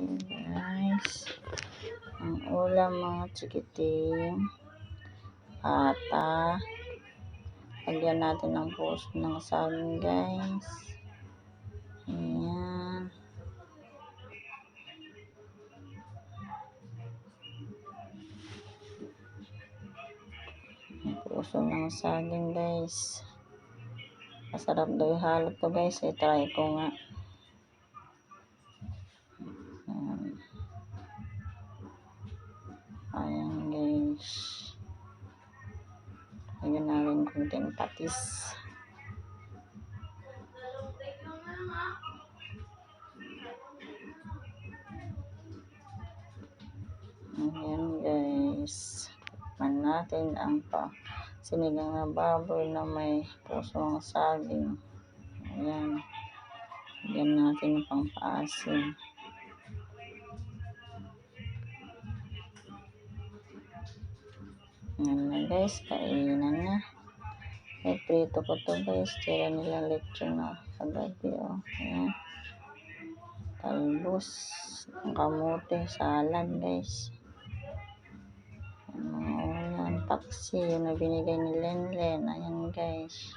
Ayan guys. Ang ulam mga chikiting. Ata. Lagyan natin ng puso ng saging guys. Ayan. Puso ng saging guys. Masarap daw yung halot to guys. Eh, try ko nga. Lagyan natin kunting patis. Ayan guys. Tikman natin ang pa sinigang na baboy na may pusong saging. Ayan. Lagyan natin ng pangpaasim. Ayan na guys, kainan na. May prito ko to guys. Tira nila lechon na kagabi oh. Ayan. Talbos. Ang kamote. Salad guys. Ang mga ulan. Paksi. Yun na binigay ni Lenlen. Ayan guys.